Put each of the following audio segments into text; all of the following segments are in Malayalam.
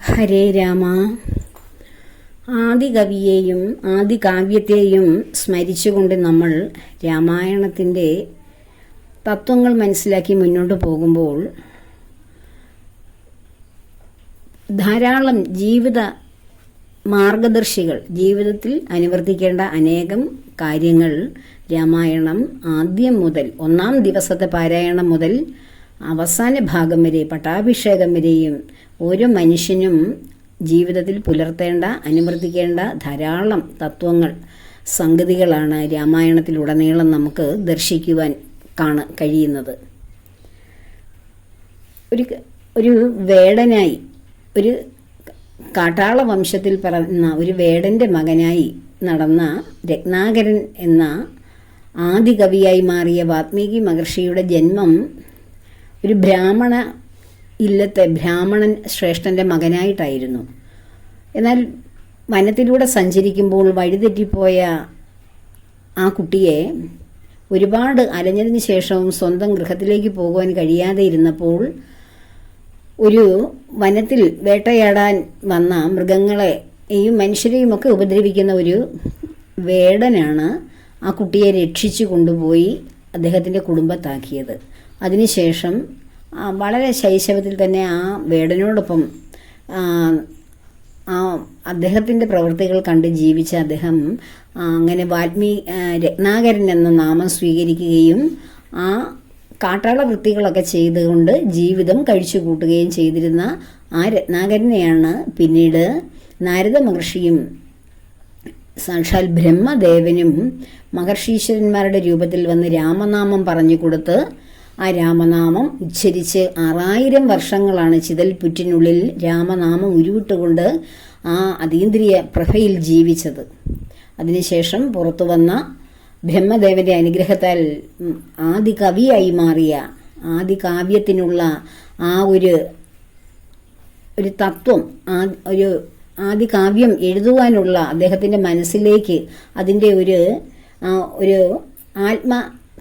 ഹരേ രാമ. ആദി കാവ്യത്തെയും സ്മരിച്ചുകൊണ്ട് നമ്മൾ രാമായണത്തിന്റെ തത്വങ്ങൾ മനസ്സിലാക്കി മുന്നോട്ട് പോകുമ്പോൾ ധാരാളം ജീവിത മാർഗദർശികൾ ജീവിതത്തിൽ അനുവർത്തിക്കേണ്ട അനേകം കാര്യങ്ങൾ രാമായണം ആദ്യം മുതൽ ഒന്നാം ദിവസത്തെ പാരായണം മുതൽ അവസാന ഭാഗം വരെ പട്ടാഭിഷേകം വരെയും ഓരോ മനുഷ്യനും ജീവിതത്തിൽ പുലർത്തേണ്ട അനുവർത്തിക്കേണ്ട ധാരാളം തത്വങ്ങൾ സംഗതികളാണ് രാമായണത്തിലുടനീളം നമുക്ക് ദർശിക്കുവാൻ കാണ കഴിയുന്നത്. ഒരു ഒരു വേടനായി ഒരു കാട്ടാള വംശത്തിൽ പറഞ്ഞ ഒരു വേടന്റെ മകനായി നടന്ന രത്നാകരൻ എന്ന ആദികവിയായി മാറിയ വാത്മീകി മഹർഷിയുടെ ജന്മം ഒരു ബ്രാഹ്മണ ഇല്ലത്തെ ബ്രാഹ്മണൻ ശ്രേഷ്ഠന്റെ മകനായിട്ടായിരുന്നു. എന്നാൽ വനത്തിലൂടെ സഞ്ചരിക്കുമ്പോൾ വഴിതെറ്റിപ്പോയ ആ കുട്ടിയെ ഒരുപാട് അലഞ്ഞതിന് ശേഷവും സ്വന്തം ഗൃഹത്തിലേക്ക് പോകുവാൻ കഴിയാതെ ഇരുന്നപ്പോൾ ഒരു വനത്തിൽ വേട്ടയാടാൻ വന്ന മൃഗങ്ങളെ ഈ മനുഷ്യരെയും ഒക്കെ ഉപദ്രവിക്കുന്ന ഒരു വേടനാണ് ആ കുട്ടിയെ രക്ഷിച്ചു കൊണ്ടുപോയി അദ്ദേഹത്തിന്റെ കുടുംബത്താക്കിയത്. അതിനുശേഷം വളരെ ശൈശവത്തിൽ തന്നെ ആ വേടനോടൊപ്പം ആ, അദ്ദേഹത്തിന്റെ പ്രവൃത്തികൾ കണ്ട് ജീവിച്ച അദ്ദേഹം അങ്ങനെ വാൽമീ രത്നാകരൻ എന്ന നാമം സ്വീകരിക്കുകയും ആ കാട്ടാള വൃത്തികളൊക്കെ ചെയ്തുകൊണ്ട് ജീവിതം കഴിച്ചു കൂട്ടുകയും ചെയ്തിരുന്ന ആ രത്നാകരനെയാണ് പിന്നീട് നാരദ മഹർഷിയും സാക്ഷാൽ ബ്രഹ്മദേവനും മഹർഷീശ്വരന്മാരുടെ രൂപത്തിൽ വന്ന് രാമനാമം പറഞ്ഞു കൊടുത്ത് ആ രാമനാമം ഉച്ചരിച്ച് ആറായിരം വർഷങ്ങളാണ് ചിതൽപുറ്റിനുള്ളിൽ രാമനാമം ഉരുവിട്ടുകൊണ്ട് ആ അതീന്ദ്രിയ പ്രഭയിൽ ജീവിച്ചത്. അതിനുശേഷം പുറത്തു വന്ന ബ്രഹ്മദേവന്റെ അനുഗ്രഹത്താൽ ആദി കവിയായി മാറിയ ആദി കാവ്യത്തിനുള്ള ആ ഒരു ഒരു തത്വം ഒരു ആദ്യ കാവ്യം എഴുതുവാനുള്ള അദ്ദേഹത്തിന്റെ മനസ്സിലേക്ക് അതിന്റെ ഒരു ഒരു ആത്മ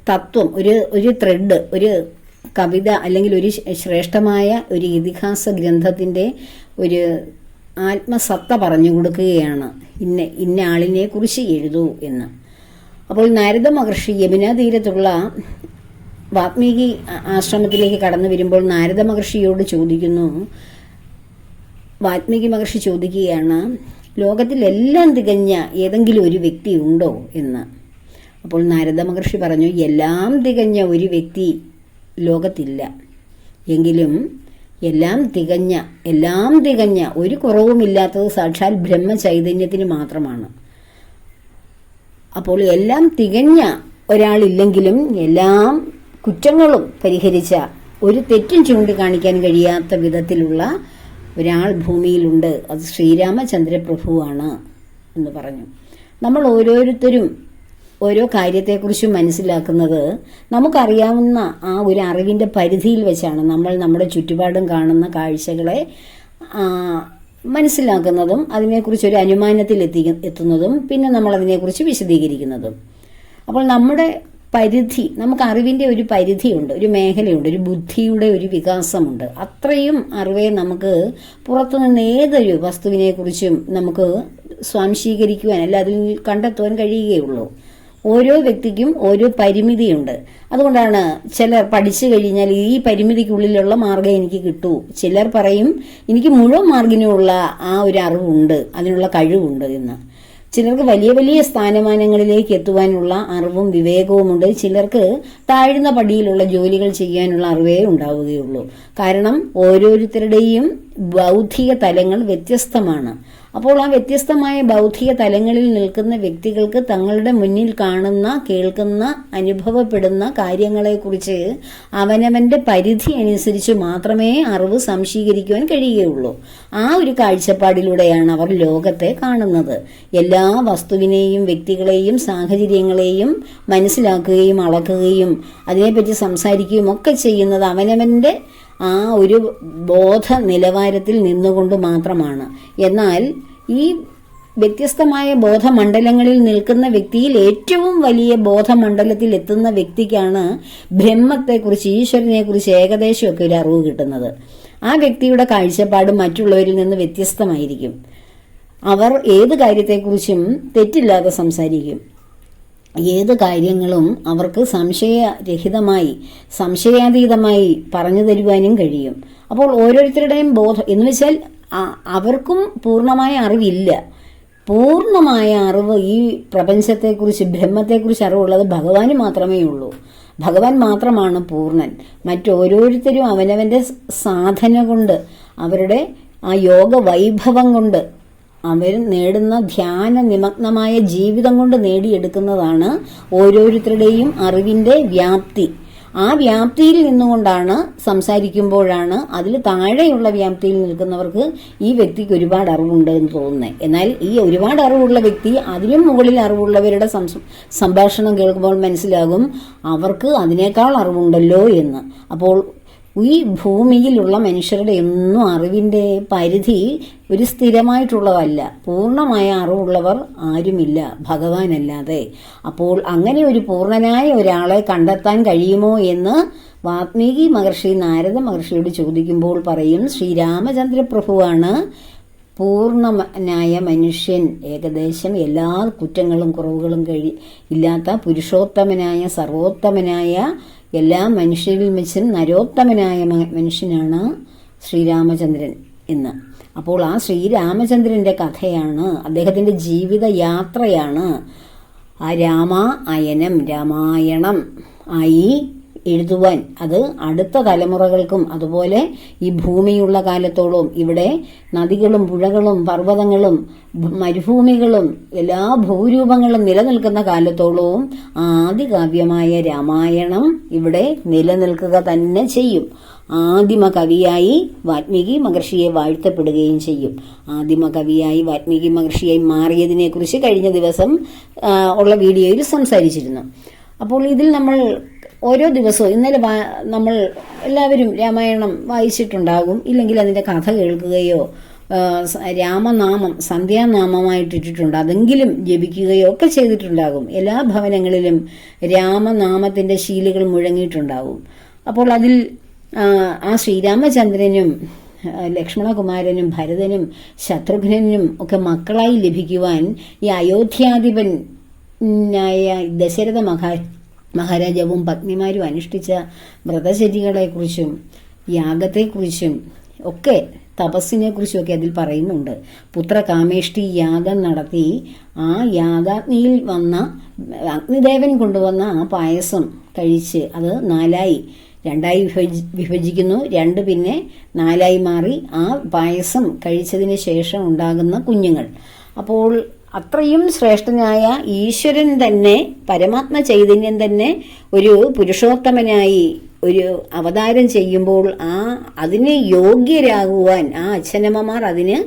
തത്വം ഒരു ഒരു ത്രെഡ് ഒരു കവിത അല്ലെങ്കിൽ ഒരു ശ്രേഷ്ഠമായ ഒരു ഇതിഹാസ ഗ്രന്ഥത്തിന്റെ ഒരു ആത്മസത്ത പറഞ്ഞു കൊടുക്കുകയാണ്. ഇന്ന ഇന്ന ആളിനെ കുറിച്ച് എഴുതൂ എന്ന്. അപ്പോൾ നാരദ മഹർഷി യമുനാ തീരത്തുള്ള വാത്മീകി ആശ്രമത്തിലേക്ക് കടന്നു വരുമ്പോൾ നാരദ മഹർഷിയോട് ചോദിക്കുന്നു വാത്മീകി മഹർഷി ചോദിക്കുകയാണ് ലോകത്തിലെല്ലാം തികഞ്ഞ ഏതെങ്കിലും ഒരു വ്യക്തി ഉണ്ടോ എന്ന്. അപ്പോൾ നാരദ മഹർഷി പറഞ്ഞു എല്ലാം തികഞ്ഞ ഒരു വ്യക്തി ലോകത്തില്ല. എങ്കിലും എല്ലാം തികഞ്ഞ എല്ലാം തികഞ്ഞ ഒരു കുറവുമില്ലാത്തത് സാക്ഷാൽ ബ്രഹ്മചൈതന്യത്തിന് മാത്രമാണ്. അപ്പോൾ എല്ലാം തികഞ്ഞ ഒരാളില്ലെങ്കിലും എല്ലാം കുറ്റങ്ങളും പരിഹരിച്ച ഒരു തെറ്റും ചൂണ്ടിക്കാണിക്കാൻ കഴിയാത്ത വിധത്തിലുള്ള ഒരാൾ ഭൂമിയിലുണ്ട്. അത് ശ്രീരാമചന്ദ്രപ്രഭുവാണ് എന്ന് പറഞ്ഞു. നമ്മൾ ഓരോരുത്തരും ഓരോ കാര്യത്തെക്കുറിച്ചും മനസ്സിലാക്കുന്നത് നമുക്കറിയാവുന്ന ആ ഒരു അറിവിന്റെ പരിധിയിൽ വെച്ചാണ് നമ്മൾ നമ്മുടെ ചുറ്റുപാടും കാണുന്ന കാഴ്ചകളെ മനസ്സിലാക്കുന്നതും അതിനെക്കുറിച്ച് ഒരു അനുമാനത്തിൽ എത്തി എത്തുന്നതും പിന്നെ നമ്മൾ അതിനെക്കുറിച്ച് വിശദീകരിക്കുന്നതും. അപ്പോൾ നമ്മുടെ പരിധി നമുക്ക് അറിവിന്റെ ഒരു പരിധിയുണ്ട് ഒരു മേഖലയുണ്ട് ഒരു ബുദ്ധിയുടെ ഒരു വികാസമുണ്ട്. അത്രയും അറിവേ നമുക്ക് പുറത്തുനിന്ന് ഏതൊരു വസ്തുവിനെക്കുറിച്ചും നമുക്ക് സ്വാംശീകരിക്കുവാൻ അല്ല അതിൽ കണ്ടെത്തുവാൻ കഴിയുകയുള്ളൂ. ഓരോ വ്യക്തിക്കും ഓരോ പരിമിതിയുണ്ട്. അതുകൊണ്ടാണ് ചിലർ പഠിച്ചു കഴിഞ്ഞാൽ ഈ പരിമിതിക്കുള്ളിലുള്ള മാർഗം എനിക്ക് കിട്ടൂ. ചിലർ പറയും എനിക്ക് മുഴുവൻ മാർഗിനുള്ള ആ ഒരു അറിവുണ്ട് അതിനുള്ള കഴിവുണ്ട് എന്ന്. ചിലർക്ക് വലിയ വലിയ സ്ഥാനമാനങ്ങളിലേക്ക് എത്തുവാനുള്ള അറിവും വിവേകവുമുണ്ട്. ചിലർക്ക് താഴ്ന്ന പടിയിലുള്ള ജോലികൾ ചെയ്യാനുള്ള അറിവേ ഉണ്ടാവുകയുള്ളൂ. കാരണം ഓരോരുത്തരുടെയും ബൗദ്ധിക തലങ്ങൾ വ്യത്യസ്തമാണ്. അപ്പോൾ ആ വ്യത്യസ്തമായ ബൗദ്ധിക തലങ്ങളിൽ നിൽക്കുന്ന വ്യക്തികൾക്ക് തങ്ങളുടെ മുന്നിൽ കാണുന്ന കേൾക്കുന്ന അനുഭവപ്പെടുന്ന കാര്യങ്ങളെക്കുറിച്ച് അവനവന്റെ പരിധി അനുസരിച്ച് മാത്രമേ അറിവ് സംശീകരിക്കുവാൻ കഴിയുകയുള്ളൂ. ആ ഒരു കാഴ്ചപ്പാടിലൂടെയാണ് അവർ ലോകത്തെ കാണുന്നത്. എല്ലാ വസ്തുവിനെയും വ്യക്തികളെയും സാഹചര്യങ്ങളെയും മനസ്സിലാക്കുകയും അളക്കുകയും അതിനെപ്പറ്റി സംസാരിക്കുകയും ഒക്കെ ചെയ്യുന്നത് അവനവന്റെ ആ ഒരു ബോധ നിലവാരത്തിൽ നിന്നുകൊണ്ട് മാത്രമാണ്. എന്നാൽ ഈ വ്യത്യസ്തമായ ബോധമണ്ഡലങ്ങളിൽ നിൽക്കുന്ന വ്യക്തിയിൽ ഏറ്റവും വലിയ ബോധമണ്ഡലത്തിൽ എത്തുന്ന വ്യക്തിക്കാണ് ബ്രഹ്മത്തെക്കുറിച്ച് ഈശ്വരനെക്കുറിച്ച് ഏകദേശമൊക്കെ ഒരു അറിവ് കിട്ടുന്നത്. ആ വ്യക്തിയുടെ കാഴ്ചപ്പാട് മറ്റുള്ളവരിൽ നിന്ന് വ്യത്യസ്തമായിരിക്കും. അവർ ഏത് കാര്യത്തെക്കുറിച്ചും തെറ്റില്ലാതെ സംസാരിക്കും. ഏത് കാര്യങ്ങളും അവർക്ക് സംശയരഹിതമായി സംശയാതീതമായി പറഞ്ഞു തരുവാനും കഴിയും. അപ്പോൾ ഓരോരുത്തരുടെയും ബോധം എന്ന് വെച്ചാൽ അവർക്കും പൂർണമായ അറിവില്ല. പൂർണമായ അറിവ് ഈ പ്രപഞ്ചത്തെക്കുറിച്ച് ബ്രഹ്മത്തെക്കുറിച്ച് അറിവുള്ളത് ഭഗവാന് മാത്രമേ ഉള്ളൂ. ഭഗവാൻ മാത്രമാണ് പൂർണൻ. മറ്റോരോരുത്തരും അവനവന്റെ സാധന കൊണ്ട് അവരുടെ ആ യോഗ വൈഭവം കൊണ്ട് അവർ നേടുന്ന ധ്യാന നിമഗ്നമായ ജീവിതം കൊണ്ട് നേടിയെടുക്കുന്നതാണ് ഓരോരുത്തരുടെയും അറിവിന്റെ വ്യാപ്തി. ആ വ്യാപ്തിയിൽ നിന്നുകൊണ്ടാണ് സംസാരിക്കുമ്പോഴാണ് അതിൽ താഴെയുള്ള വ്യാപ്തിയിൽ നിൽക്കുന്നവർക്ക് ഈ വ്യക്തിക്ക് ഒരുപാട് അറിവുണ്ട് എന്ന് തോന്നുന്നത്. എന്നാൽ ഈ ഒരുപാട് അറിവുള്ള വ്യക്തി അതിലും മുകളിൽ അറിവുള്ളവരുടെ സംഭാഷണം കേൾക്കുമ്പോൾ മനസ്സിലാകും അവർക്ക് അതിനേക്കാൾ അറിവുണ്ടല്ലോ എന്ന്. അപ്പോൾ ഈ ഭൂമിയിലുള്ള മനുഷ്യരുടെ എന്നും അറിവിന്റെ പരിധി ഒരു സ്ഥിരമായിട്ടുള്ളതല്ല. പൂർണമായ അറിവുള്ളവർ ആരുമില്ല. ഭഗവാനല്ലാതെ. അപ്പോൾ അങ്ങനെ ഒരു പൂർണനായ ഒരാളെ കണ്ടെത്താൻ കഴിയുമോ എന്ന് വാത്മീകി മഹർഷി നാരദ മഹർഷിയോട് ചോദിക്കുമ്പോൾ പറയും ശ്രീരാമചന്ദ്രപ്രഭുവാണ് പൂർണനായ മനുഷ്യൻ. ഏകദേശം എല്ലാ കുറ്റങ്ങളും കുറവുകളും കഴി ഇല്ലാത്ത പുരുഷോത്തമനായ സർവോത്തമനായ എല്ലാ മനുഷ്യരിൽ വെച്ചും നരോത്തമനായ മനുഷ്യനാണ് ശ്രീരാമചന്ദ്രൻ എന്ന്. അപ്പോൾ ആ ശ്രീരാമചന്ദ്രന്റെ കഥയാണ് അദ്ദേഹത്തിന്റെ ജീവിത യാത്രയാണ് ആ രാമ അയനം രാമായണം ആയി എഴുതുവാൻ. അത് അടുത്ത തലമുറകൾക്കും അതുപോലെ ഈ ഭൂമിയുള്ള കാലത്തോളവും ഇവിടെ നദികളും പുഴകളും പർവതങ്ങളും മരുഭൂമികളും എല്ലാ ഭൂരൂപങ്ങളും നിലനിൽക്കുന്ന കാലത്തോളവും ആദികാവ്യമായ രാമായണം ഇവിടെ നിലനിൽക്കുക തന്നെ ചെയ്യും. ആദിമ കവിയായി വാത്മീകി മഹർഷിയെ വാഴ്ത്തപ്പെടുകയും ചെയ്യും. ആദിമ കവിയായി വാത്മീകി മഹർഷിയായി മാറിയതിനെക്കുറിച്ച് കഴിഞ്ഞ ദിവസം ഉള്ള വീഡിയോയിൽ സംസാരിച്ചിരുന്നു. അപ്പോൾ ഇതിൽ നമ്മൾ ഓരോ ദിവസവും ഇന്നലെ നമ്മൾ എല്ലാവരും രാമായണം വായിച്ചിട്ടുണ്ടാകും. ഇല്ലെങ്കിൽ അതിന്റെ കഥ കേൾക്കുകയോ രാമനാമം സന്ധ്യാനാമമായിട്ടിട്ടിട്ടുണ്ട് അതെങ്കിലും ജപിക്കുകയോ ഒക്കെ ചെയ്തിട്ടുണ്ടാകും. എല്ലാ ഭവനങ്ങളിലും രാമനാമത്തിന്റെ ശീലുകൾ മുഴങ്ങിയിട്ടുണ്ടാകും. അപ്പോൾ അതിൽ ആ, ശ്രീരാമചന്ദ്രനും ലക്ഷ്മണകുമാരനും ഭരതനും ശത്രുഘ്നനും ഒക്കെ മക്കളായി ലഭിക്കുവാൻ ഈ അയോധ്യാധിപൻ ദശരഥ മഹാ മഹാരാജാവും പത്നിമാരും അനുഷ്ഠിച്ച വ്രതചര്യകളെക്കുറിച്ചും യാഗത്തെക്കുറിച്ചും ഒക്കെ തപസ്സിനെ കുറിച്ചുമൊക്കെ അതിൽ പറയുന്നുണ്ട്. പുത്രകാമേഷ്ടി യാഗം നടത്തി ആ യാഗാഗ്നിയിൽ വന്ന അഗ്നിദേവൻ കൊണ്ടുവന്ന ആ പായസം കഴിച്ച് അത് നാലായി രണ്ടായി വിഭജി വിഭജിക്കുന്നു. രണ്ട് പിന്നെ നാലായി മാറി ആ പായസം കഴിച്ചതിന് ശേഷം ഉണ്ടാകുന്ന കുഞ്ഞുങ്ങൾ. അപ്പോൾ അത്രയും ശ്രേഷ്ഠനായ ഈശ്വരൻ തന്നെ പരമാത്മ ചൈതന്യം തന്നെ ഒരു പുരുഷോത്തമനായി ഒരു അവതാരം ചെയ്യുമ്പോൾ ആ അതിന് യോഗ്യരാകുവാൻ ആ അച്ഛനമ്മമാർ അതിന്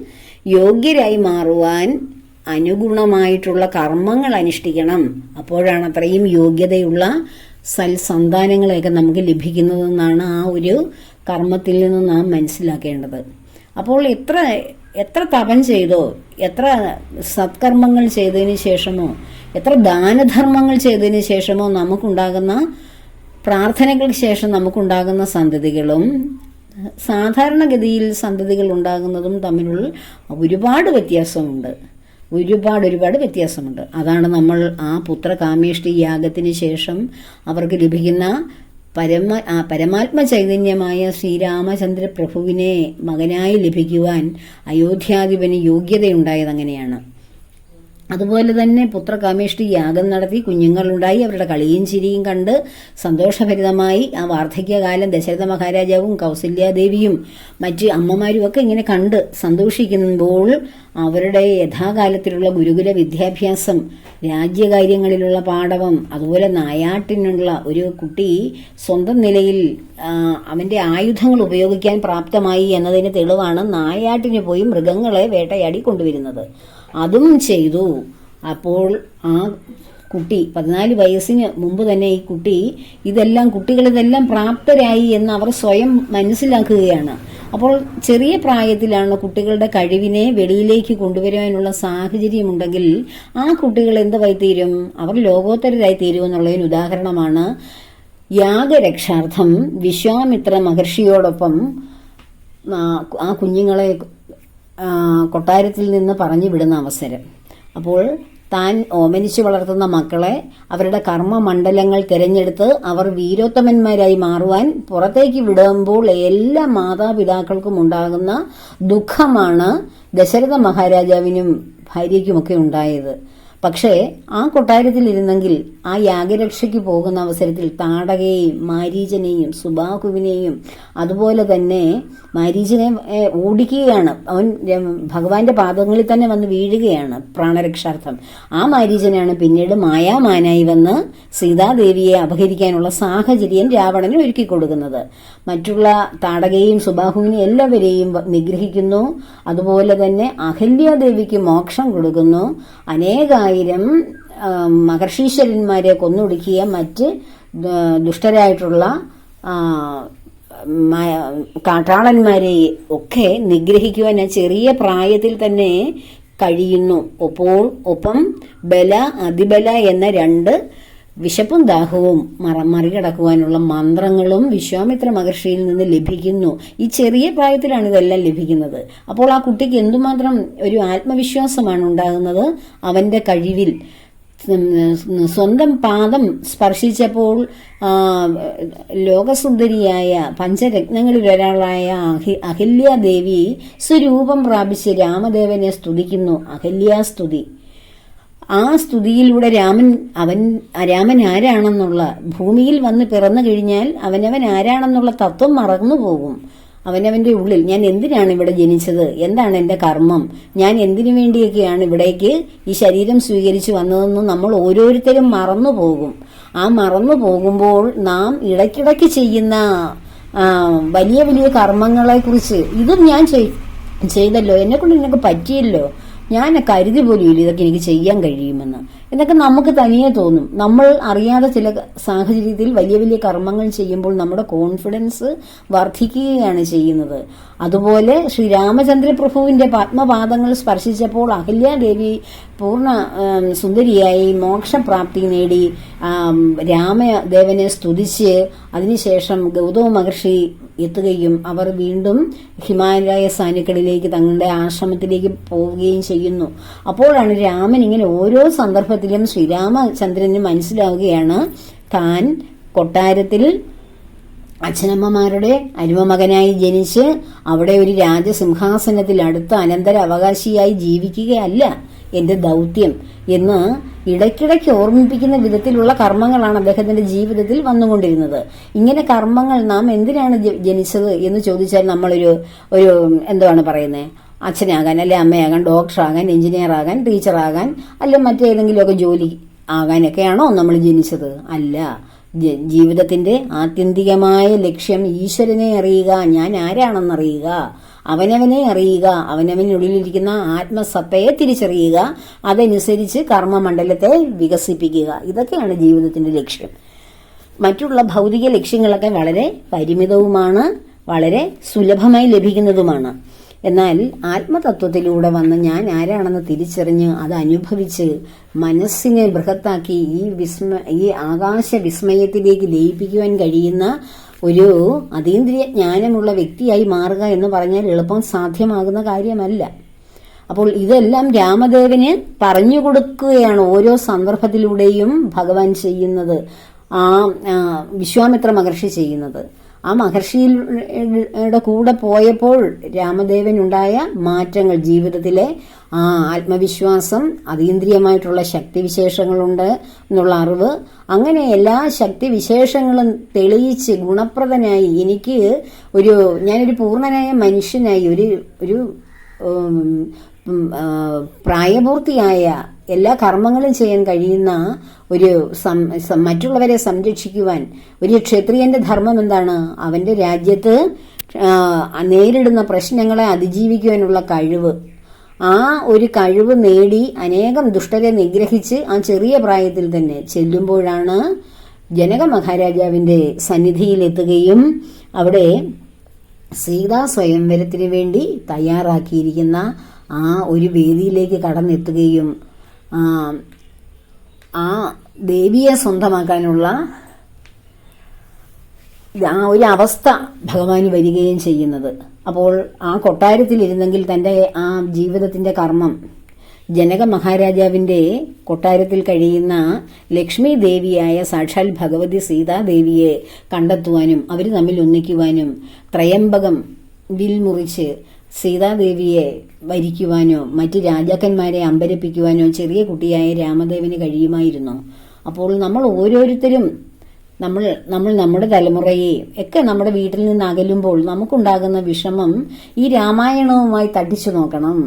യോഗ്യരായി മാറുവാൻ അനുഗുണമായിട്ടുള്ള കർമ്മങ്ങൾ അനുഷ്ഠിക്കണം. അപ്പോഴാണ് അത്രയും യോഗ്യതയുള്ള സൽസന്താനങ്ങളെയൊക്കെ നമുക്ക് ലഭിക്കുന്നതെന്നാണ് ആ ഒരു കർമ്മത്തിൽ നിന്ന് നാം മനസ്സിലാക്കേണ്ടത്. അപ്പോൾ എത്ര എത്ര തപം ചെയ്തോ എത്ര സത്കർമ്മങ്ങൾ ചെയ്തതിന് ശേഷമോ എത്ര ദാനധർമ്മങ്ങൾ ചെയ്തതിന് ശേഷമോ നമുക്കുണ്ടാകുന്ന പ്രാർത്ഥനകൾക്ക് ശേഷം നമുക്കുണ്ടാകുന്ന സന്തതികളും സാധാരണഗതിയിൽ സന്തതികൾ ഉണ്ടാകുന്നതും തമ്മിലുള്ള ഒരുപാട് വ്യത്യാസമുണ്ട്. ഒരുപാട് ഒരുപാട് വ്യത്യാസമുണ്ട്. അതാണ് നമ്മൾ ആ പുത്രകാമേഷ്ടി യാഗത്തിന് ശേഷം അവർക്ക് ലഭിക്കുന്ന പരമ ആ പരമാത്മ ചൈതന്യമായ ശ്രീരാമചന്ദ്ര പ്രഭുവിനെ മകനായി ലഭിക്കുവാൻ അയോധ്യാധിപന് യോഗ്യതയുണ്ടായത് അങ്ങനെയാണ്. അതുപോലെ തന്നെ പുത്രകാമേഷ്ടി യാഗം നടത്തി കുഞ്ഞുങ്ങളുണ്ടായി അവരുടെ കളിയും ചിരിയും കണ്ട് സന്തോഷഭരിതമായി ആ വാർദ്ധക്യകാലം ദശരഥ മഹാരാജാവും കൗസല്യാദേവിയും മറ്റ് അമ്മമാരും ഒക്കെ ഇങ്ങനെ കണ്ട് സന്തോഷിക്കുമ്പോൾ അവരുടെ യഥാകാലത്തിലുള്ള ഗുരുകുല വിദ്യാഭ്യാസം രാജ്യകാര്യങ്ങളിലുള്ള പാഠവം അതുപോലെ നായാട്ടിനുള്ള ഒരു കുട്ടി സ്വന്തം നിലയിൽ അവന്റെ ആയുധങ്ങൾ ഉപയോഗിക്കാൻ പ്രാപ്തമായി എന്നതിന് തെളിവാണ് നായാട്ടിന് പോയി മൃഗങ്ങളെ വേട്ടയാടി കൊണ്ടുവരുന്നത്. അതും ചെയ്തു. അപ്പോൾ ആ കുട്ടി പതിനാല് വയസ്സിന് മുമ്പ് തന്നെ ഈ കുട്ടി ഇതെല്ലാം കുട്ടികൾ ഇതെല്ലാം പ്രാപ്തരായി എന്ന് അവർ സ്വയം മനസ്സിലാക്കുകയാണ്. അപ്പോൾ ചെറിയ പ്രായത്തിലാണ് കുട്ടികളുടെ കഴിവിനെ വെളിയിലേക്ക് കൊണ്ടുവരാനുള്ള സാഹചര്യമുണ്ടെങ്കിൽ ആ കുട്ടികൾ എന്തായി തീരും അവർ ലോകോത്തരരായി തീരും എന്നുള്ളതിന് ഉദാഹരണമാണ് യാഗരക്ഷാർത്ഥം വിശ്വാമിത്ര മഹർഷിയോടൊപ്പം ആ, കുഞ്ഞുങ്ങളെ കൊട്ടാരത്തിൽ നിന്ന് പറഞ്ഞു വിടുന്ന അവസരം. അപ്പോൾ താൻ ഓമനിച്ചു വളർത്തുന്ന മക്കളെ അവരുടെ കർമ്മമണ്ഡലങ്ങൾ തിരഞ്ഞെടുത്ത് അവർ വീരോത്തമന്മാരായി മാറുവാൻ പുറത്തേക്ക് വിടുമ്പോൾ എല്ലാ മാതാപിതാക്കൾക്കും ഉണ്ടാകുന്ന ദുഃഖമാണ് ദശരഥ മഹാരാജാവിനും ഭാര്യയ്ക്കുമൊക്കെ ഉണ്ടായത്. പക്ഷേ ആ കൊട്ടാരത്തിലിരുന്നെങ്കിൽ ആ യാഗരക്ഷയ്ക്ക് പോകുന്ന അവസരത്തിൽ താടകയെയും മാരീചനെയും സുബാഹുവിനെയും അതുപോലെ തന്നെ മാരീചനെ ഓടിക്കുകയാണ്. അവൻ ഭഗവാന്റെ പാദങ്ങളിൽ തന്നെ വന്ന് വീഴുകയാണ് പ്രാണരക്ഷാർത്ഥം. ആ മാരീചനാണ് പിന്നീട് മായാമാനായി വന്ന് സീതാദേവിയെ അപഹരിക്കാനുള്ള സാഹചര്യം രാവണന് ഒരുക്കി കൊടുക്കുന്നത്. മറ്റുള്ള താടകയെയും സുബാഹുവിനെയും എല്ലാവരെയും നിഗ്രഹിക്കുന്നു. അതുപോലെ തന്നെ അഹല്യാദേവിക്ക് മോക്ഷം കൊടുക്കുന്നു. അനേകായിരം ആ, മഹർഷീശ്വരന്മാരെ കൊന്നൊടുക്കിയ മറ്റ് ദുഷ്ടരായിട്ടുള്ള കാട്ടാളന്മാരെ ഒക്കെ നിഗ്രഹിക്കുവാൻ ചെറിയ പ്രായത്തിൽ തന്നെ കഴിയുന്നു. ഒപ്പോൾ ഒപ്പം ബല അതിബല എന്ന രണ്ട് വിശപ്പും ദാഹവും മറ മറികടക്കുവാനുള്ള മന്ത്രങ്ങളും വിശ്വാമിത്ര മഹർഷിയിൽ നിന്ന് ലഭിക്കുന്നു. ഈ ചെറിയ പ്രായത്തിലാണ് ഇതെല്ലാം ലഭിക്കുന്നത്. അപ്പോൾ ആ കുട്ടിക്ക് എന്തുമാത്രം ഒരു ആത്മവിശ്വാസമാണ് ഉണ്ടാകുന്നത്? അവന്റെ കഴിവിൽ. സ്വന്തം പാദം സ്പർശിച്ചപ്പോൾ ലോകസുന്ദരിയായ പഞ്ചരത്നങ്ങളിൽ ഒരാളായ അഹി അഹല്യാദേവി സ്വരൂപം പ്രാപിച്ച് രാമദേവനെ സ്തുതിക്കുന്നു. അഹല്യാസ്തുതി. ആ സ്തുതിയിലൂടെ രാമൻ അവൻ രാമൻ ആരാണെന്നുള്ള ഭൂമിയിൽ വന്ന് പിറന്നു കഴിഞ്ഞാൽ അവനവൻ ആരാണെന്നുള്ള തത്വം മറന്നു പോകും. അവനവന്റെ ഉള്ളിൽ ഞാൻ എന്തിനാണ് ഇവിടെ ജനിച്ചത്? എന്താണ് എന്റെ കർമ്മം? ഞാൻ എന്തിനു വേണ്ടിയൊക്കെയാണ് ഇവിടേക്ക് ഈ ശരീരം സ്വീകരിച്ചു വന്നതെന്ന് നമ്മൾ ഓരോരുത്തരും മറന്നു പോകും. ആ മറന്നു പോകുമ്പോൾ നാം ഇടയ്ക്കിടയ്ക്ക് ചെയ്യുന്ന വലിയ വലിയ കർമ്മങ്ങളെ കുറിച്ച് ഇതും ഞാൻ ചെയ്- ചെയ്തല്ലോ. എന്നെ കൊണ്ട് നിനക്ക് പറ്റിയല്ലോ. ഞാൻ കരുതി പോലും ഇതൊക്കെ എനിക്ക് ചെയ്യാൻ കഴിയുമെന്ന്. എന്നൊക്കെ നമുക്ക് തനിയെ തോന്നും. നമ്മൾ അറിയാതെ ചില സാഹചര്യത്തിൽ വലിയ വലിയ കർമ്മങ്ങൾ ചെയ്യുമ്പോൾ നമ്മുടെ കോൺഫിഡൻസ് വർദ്ധിക്കുകയാണ് ചെയ്യുന്നത്. അതുപോലെ ശ്രീരാമചന്ദ്ര പ്രഭുവിന്റെ പത്മപാദങ്ങൾ സ്പർശിച്ചപ്പോൾ അഹല്യാദേവി പൂർണ സുന്ദരിയായി മോക്ഷപ്രാപ്തി നേടി രാമദേവനെ സ്തുതിച്ച് അതിനുശേഷം ഗൗതമ മഹർഷി എത്തുകയും അവർ വീണ്ടും ഹിമാലയ സാനുക്കളിലേക്ക് തങ്ങളുടെ ആശ്രമത്തിലേക്ക് പോവുകയും ചെയ്യുന്നു. അപ്പോഴാണ് രാമൻ ഇങ്ങനെ ഓരോ സന്ദർഭത്തിലും ശ്രീരാമചന്ദ്രന് മനസ്സിലാവുകയാണ്. താൻ കൊട്ടാരത്തിൽ അച്ഛനമ്മമാരുടെ അരുമമകനായി ജനിച്ച് അവിടെ ഒരു രാജസിംഹാസനത്തിൽ അടുത്ത അനന്തര അവകാശിയായി ജീവിക്കുകയല്ല എന്റെ ദൗത്യം എന്ന് ഇടയ്ക്കിടയ്ക്ക് ഓർമ്മിപ്പിക്കുന്ന വിധത്തിലുള്ള കർമ്മങ്ങളാണ് അദ്ദേഹത്തിന്റെ ജീവിതത്തിൽ വന്നുകൊണ്ടിരുന്നത്. ഇങ്ങനെ കർമ്മങ്ങൾ നാം എന്തിനാണ് ജനിച്ചത് എന്ന് ചോദിച്ചാൽ നമ്മളൊരു ഒരു എന്താണ് പറയുന്നത് അച്ഛനാകാൻ അല്ലെ അമ്മയാകാൻ ഡോക്ടറാകാൻ എഞ്ചിനീയറാകാൻ ടീച്ചറാകാൻ അല്ലെ മറ്റേതെങ്കിലുമൊക്കെ ജോലി ആകാനൊക്കെയാണോ നമ്മൾ ജനിച്ചത്? അല്ല. ജീവിതത്തിന്റെ ആത്യന്തികമായ ലക്ഷ്യം ഈശ്വരനെ അറിയുക ഞാൻ ആരാണെന്നറിയുക അവനവനെ അറിയുക അവനവനുള്ളിലിരിക്കുന്ന ആത്മസത്തയെ തിരിച്ചറിയുക അതനുസരിച്ച് കർമ്മമണ്ഡലത്തെ വികസിപ്പിക്കുക. ഇതൊക്കെയാണ് ജീവിതത്തിന്റെ ലക്ഷ്യം. മറ്റുള്ള ഭൗതിക ലക്ഷ്യങ്ങളൊക്കെ വളരെ പരിമിതവുമാണ് വളരെ സുലഭമായി ലഭിക്കുന്നതുമാണ്. എന്നാൽ ആത്മതത്വത്തിലൂടെ വന്ന് ഞാൻ ആരാണെന്ന് തിരിച്ചറിഞ്ഞ് അത് അനുഭവിച്ച് മനസ്സിനെ ബൃഹത്താക്കി ഈ വിസ്മ ഈ ആകാശ വിസ്മയത്തിലേക്ക് ലയിപ്പിക്കുവാൻ കഴിയുന്ന ഒരു അതീന്ദ്രിയ ജ്ഞാനമുള്ള വ്യക്തിയായി മാറുക എന്ന് പറഞ്ഞാൽ എളുപ്പം സാധ്യമാകുന്ന കാര്യമല്ല. അപ്പോൾ ഇതെല്ലാം രാമദേവന് പറഞ്ഞു കൊടുക്കുകയാണ് ഓരോ സന്ദർഭത്തിലൂടെയും ഭഗവാൻ ചെയ്യുന്നത് ആ വിശ്വാമിത്ര മഹർഷി ചെയ്യുന്നത്. ആ മഹർഷിയുടെ കൂടെ പോയപ്പോൾ രാമദേവനുണ്ടായ മാറ്റങ്ങൾ ജീവിതത്തിലെ ആ ആത്മവിശ്വാസം അതീന്ദ്രിയമായിട്ടുള്ള ശക്തിവിശേഷങ്ങളുണ്ട് എന്നുള്ള അറിവ്. അങ്ങനെ എല്ലാ ശക്തിവിശേഷങ്ങളും തെളിയിച്ച് ഗുണപ്രദനായി എനിക്ക് ഒരു ഞാനൊരു പൂർണനായ മനുഷ്യനായി ഒരു ഒരു പ്രായപൂർത്തിയായ എല്ലാ കർമ്മങ്ങളും ചെയ്യാൻ കഴിയുന്ന ഒരു മറ്റുള്ളവരെ സംരക്ഷിക്കുവാൻ ഒരു ക്ഷത്രിയന്റെ ധർമ്മം എന്താണ്? അവന്റെ രാജ്യത്ത് നേരിടുന്ന പ്രശ്നങ്ങളെ അതിജീവിക്കുവാനുള്ള കഴിവ്. ആ ഒരു കഴിവ് നേടി അനേകം ദുഷ്ടരെ നിഗ്രഹിച്ച് ആ ചെറിയ പ്രായത്തിൽ തന്നെ ചെല്ലുമ്പോഴാണ് ജനക മഹാരാജാവിന്റെ സന്നിധിയിലെത്തുകയും അവിടെ സീതാ സ്വയംവരത്തിന് വേണ്ടി തയ്യാറാക്കിയിരിക്കുന്ന ആ ഒരു വേദിയിലേക്ക് കടന്നെത്തുകയും ആ, ദേവിയെ സ്വന്തമാക്കാനുള്ള ആ ഒരു അവസ്ഥ ഭഗവാന് വരികയും ചെയ്യുന്നത്. അപ്പോൾ ആ കൊട്ടാരത്തിലിരുന്നെങ്കിൽ തന്റെ ആ ജീവിതത്തിന്റെ കർമ്മം ജനക മഹാരാജാവിന്റെ കൊട്ടാരത്തിൽ കഴിയുന്ന ലക്ഷ്മി ദേവിയായ സാക്ഷാൽ ഭഗവതി സീതാദേവിയെ കണ്ടെത്തുവാനും അവർ തമ്മിൽ ഒന്നിക്കുവാനും ത്രയംബകം വിൽ മുറിച്ച് സീതാദേവിയെ വരിക്കുവാനോ മറ്റ് രാജാക്കന്മാരെ അമ്പരപ്പിക്കുവാനോ ചെറിയ കുട്ടിയായ രാമദേവന് കഴിയുമായിരുന്നു. അപ്പോൾ നമ്മൾ ഓരോരുത്തരും നമ്മൾ നമ്മൾ നമ്മുടെ തലമുറയെ ഒക്കെ നമ്മുടെ വീട്ടിൽ നിന്ന് അകലുമ്പോൾ നമുക്കുണ്ടാകുന്ന വിഷമം ഈ രാമായണവുമായി തട്ടിച്ചു നോക്കണം.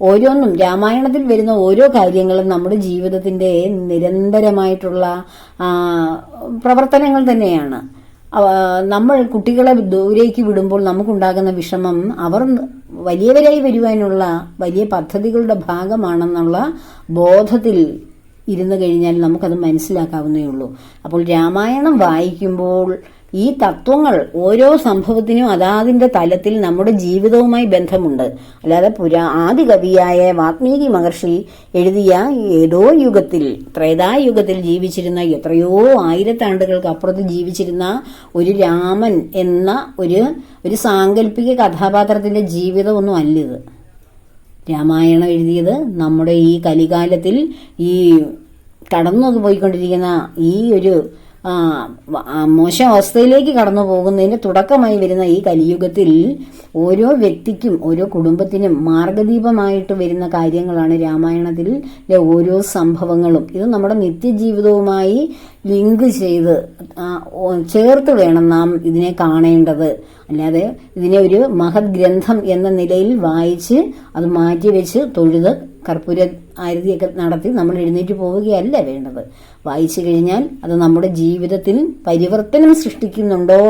ഓരോന്നും രാമായണത്തിൽ വരുന്ന ഓരോ കാര്യങ്ങളും നമ്മുടെ ജീവിതത്തിന്റെ നിരന്തരമായിട്ടുള്ള പ്രവർത്തനങ്ങൾ തന്നെയാണ്. നമ്മൾ കുട്ടികളെ ദൂരേക്ക് വിടുമ്പോൾ നമുക്കുണ്ടാകുന്ന വിഷമം അവർ വലിയവരായി വരുവാനുള്ള വലിയ പദ്ധതികളുടെ ഭാഗമാണെന്നുള്ള ബോധത്തിൽ ഇരുന്നു കഴിഞ്ഞാൽ നമുക്കത് മനസ്സിലാക്കാവുന്നേ ഉള്ളൂ. അപ്പോൾ രാമായണം വായിക്കുമ്പോൾ ഈ തത്വങ്ങൾ ഓരോ സംഭവത്തിനും അതാതിന്റെ തലത്തിൽ നമ്മുടെ ജീവിതവുമായി ബന്ധമുണ്ട്. അല്ലാതെ പുരാ ആദി കവിയായ വാത്മീകി മഹർഷി എഴുതിയ ഏതോ യുഗത്തിൽ ത്രേതായുഗത്തിൽ ജീവിച്ചിരുന്ന എത്രയോ ആയിരത്താണ്ടുകൾക്ക് അപ്പുറത്ത് ജീവിച്ചിരുന്ന ഒരു രാമൻ എന്ന ഒരു ഒരു സാങ്കല്പിക കഥാപാത്രത്തിന്റെ ജീവിതമൊന്നും അല്ലിത്. രാമായണം എഴുതിയത് നമ്മുടെ ഈ കലികാലത്തിൽ ഈ കടന്നു പോയിക്കൊണ്ടിരിക്കുന്ന ഈ ഒരു മോശം അവസ്ഥയിലേക്ക് കടന്നു പോകുന്നതിന്റെ തുടക്കമായി വരുന്ന ഈ കലിയുഗത്തിൽ ഓരോ വ്യക്തിക്കും ഓരോ കുടുംബത്തിനും മാർഗദീപമായിട്ട് വരുന്ന കാര്യങ്ങളാണ് രാമായണത്തിലെ ഓരോ സംഭവങ്ങളും. ഇത് നമ്മുടെ നിത്യജീവിതവുമായി ലിങ്ക് ചെയ്ത് ചേർത്ത് വേണം നാം ഇതിനെ കാണേണ്ടത്. അല്ലാതെ ഇതിനെ ഒരു മഹത് ഗ്രന്ഥം എന്ന നിലയിൽ വായിച്ച് അത് മാറ്റിവെച്ച് തൊഴുത് കർപ്പൂര ആരതിയൊക്കെ നടത്തി നമ്മൾ എഴുന്നേറ്റ് പോവുകയല്ല വേണ്ടത്. വായിച്ചു കഴിഞ്ഞാൽ അത് നമ്മുടെ ജീവിതത്തിൽ പരിവർത്തനം സൃഷ്ടിക്കുന്നുണ്ടോ?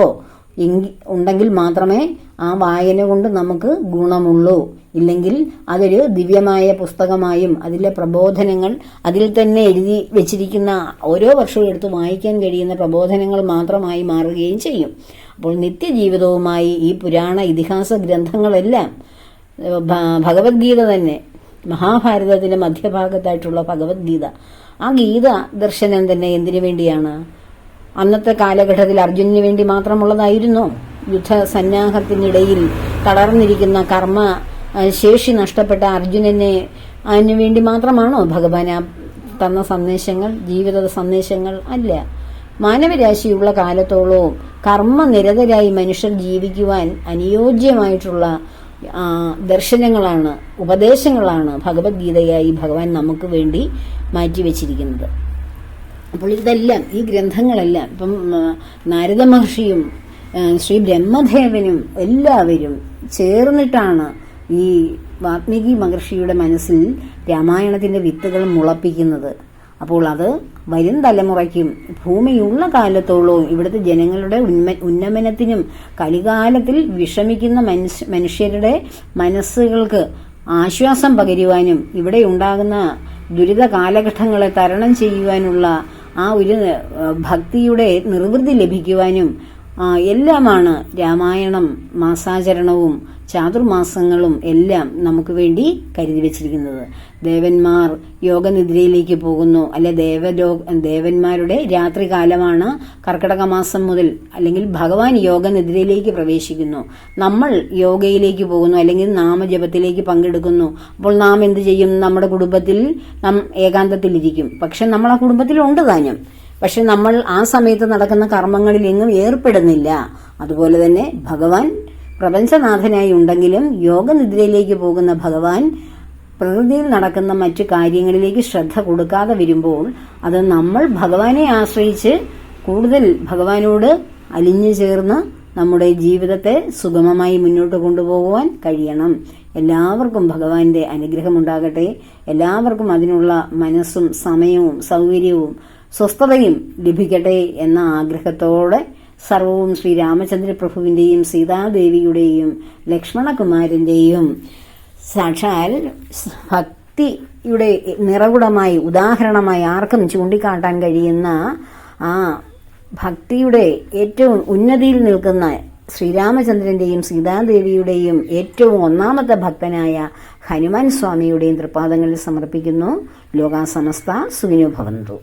എങ്കിൽ ഉണ്ടെങ്കിൽ മാത്രമേ ആ വായന കൊണ്ട് നമുക്ക് ഗുണമുള്ളൂ. ഇല്ലെങ്കിൽ അതൊരു ദിവ്യമായ പുസ്തകമായും അതിലെ പ്രബോധനങ്ങൾ അതിൽ തന്നെ എഴുതി വെച്ചിരിക്കുന്ന ഓരോ വർഷവും എടുത്ത് വായിക്കാൻ കഴിയുന്ന പ്രബോധനങ്ങൾ മാത്രമായി മാറുകയും ചെയ്യും. അപ്പോൾ നിത്യജീവിതവുമായി ഈ പുരാണ ഇതിഹാസ ഗ്രന്ഥങ്ങളെല്ലാം ഭഗവത്ഗീത തന്നെ മഹാഭാരതത്തിന്റെ മധ്യഭാഗത്തായിട്ടുള്ള ഭഗവത്ഗീത. ആ ഗീത ദർശനം തന്നെ എന്തിനു വേണ്ടിയാണ്? അന്നത്തെ കാലഘട്ടത്തിൽ അർജുനന് വേണ്ടി മാത്രമുള്ളതായിരുന്നോ. യുദ്ധ സന്നാഹത്തിനിടയിൽ തളർന്നിരിക്കുന്ന കർമ്മ ശേഷി നഷ്ടപ്പെട്ട അർജുനനെ അതിനു വേണ്ടി മാത്രമാണോ ഭഗവാൻ തന്ന സന്ദേശങ്ങൾ ജീവിത സന്ദേശങ്ങൾ? അല്ല. മാനവരാശിയുള്ള കാലത്തോളവും കർമ്മനിരതരായി മനുഷ്യർ ജീവിക്കുവാൻ അനുയോജ്യമായിട്ടുള്ള ദർശനങ്ങളാണ് ഉപദേശങ്ങളാണ് ഭഗവത്ഗീതയായി ഭഗവാൻ നമുക്ക് വേണ്ടി മാറ്റിവെച്ചിരിക്കുന്നത്. അപ്പോൾ ഇതെല്ലാം ഈ ഗ്രന്ഥങ്ങളെല്ലാം ഇപ്പം നാരദ മഹർഷിയും ശ്രീ ബ്രഹ്മദേവനും എല്ലാവരും ചേർന്നിട്ടാണ് ഈ വാത്മീകി മഹർഷിയുടെ മനസ്സിൽ രാമായണത്തിന്റെ വിത്തുകൾ മുളപ്പിക്കുന്നത്. അപ്പോൾ അത് വരും തലമുറയ്ക്കും ഭൂമിയുള്ള കാലത്തോളവും ഇവിടുത്തെ ജനങ്ങളുടെ ഉന്മ ഉന്നമനത്തിനും കലികാലത്തിൽ വിഷമിക്കുന്ന മനുഷ്യ മനുഷ്യരുടെ മനസ്സുകൾക്ക് ആശ്വാസം പകരുവാനും ഇവിടെ ഉണ്ടാകുന്ന ദുരിത കാലഘട്ടങ്ങളെ തരണം ചെയ്യുവാനുള്ള ആ ഒരു ഭക്തിയുടെ നിർവൃത്തി ലഭിക്കുവാനും എല്ലാമാണ് രാമായണം മാസാചരണവും ചാതുർമാസങ്ങളും എല്ലാം നമുക്ക് വേണ്ടി കരുതി വച്ചിരിക്കുന്നത്. ദേവന്മാർ യോഗനിദ്രയിലേക്ക് പോകുന്നു. അല്ലെ ദേവലോ ദേവന്മാരുടെ രാത്രി കാലമാണ് കർക്കിടക മാസം മുതൽ അല്ലെങ്കിൽ ഭഗവാൻ യോഗനിദ്രയിലേക്ക് പ്രവേശിക്കുന്നു. നമ്മൾ യോഗയിലേക്ക് പോകുന്നു അല്ലെങ്കിൽ നാമജപത്തിലേക്ക് പങ്കെടുക്കുന്നു. അപ്പോൾ നാം എന്ത് ചെയ്യും? നമ്മുടെ കുടുംബത്തിൽ നാം ഏകാന്തത്തിലിരിക്കും. പക്ഷെ നമ്മൾ ആ കുടുംബത്തിലുണ്ട് താനും. പക്ഷെ നമ്മൾ ആ സമയത്ത് നടക്കുന്ന കർമ്മങ്ങളിൽ എങ്ങും ഏർപ്പെടുന്നില്ല. അതുപോലെ തന്നെ ഭഗവാൻ പ്രപഞ്ചനാഥനായി ഉണ്ടെങ്കിലും യോഗനിദ്രയിലേക്ക് പോകുന്ന ഭഗവാൻ പ്രകൃതിയിൽ നടക്കുന്ന മറ്റു കാര്യങ്ങളിലേക്ക് ശ്രദ്ധ കൊടുക്കാതെ വരുമ്പോൾ അത് നമ്മൾ ഭഗവാനെ ആശ്രയിച്ച് കൂടുതൽ ഭഗവാനോട് അലിഞ്ഞു ചേർന്ന് നമ്മുടെ ജീവിതത്തെ സുഗമമായി മുന്നോട്ട് കൊണ്ടുപോകുവാൻ കഴിയണം. എല്ലാവർക്കും ഭഗവാന്റെ അനുഗ്രഹമുണ്ടാകട്ടെ. എല്ലാവർക്കും അതിനുള്ള മനസ്സും സമയവും സൗകര്യവും സ്വസ്ഥതയും ലഭിക്കട്ടെ എന്ന ആഗ്രഹത്തോടെ സർവവും ശ്രീരാമചന്ദ്രപ്രഭുവിന്റെയും സീതാദേവിയുടെയും ലക്ഷ്മണകുമാരന്റെയും സാക്ഷാൽ ഭക്തിയുടെ നിറകുടമായി ഉദാഹരണമായി ആർക്കും ചൂണ്ടിക്കാട്ടാൻ കഴിയുന്ന ആ ഭക്തിയുടെ ഏറ്റവും ഉന്നതിയിൽ നിൽക്കുന്ന ശ്രീരാമചന്ദ്രന്റെയും സീതാദേവിയുടെയും ഏറ്റവും ഒന്നാമത്തെ ഭക്തനായ ഹനുമാൻ സ്വാമിയുടെയും തൃപ്പാദങ്ങളിൽ സമർപ്പിക്കുന്നു. ലോകാസമസ്ത സുഖിനോ ഭവന്തു.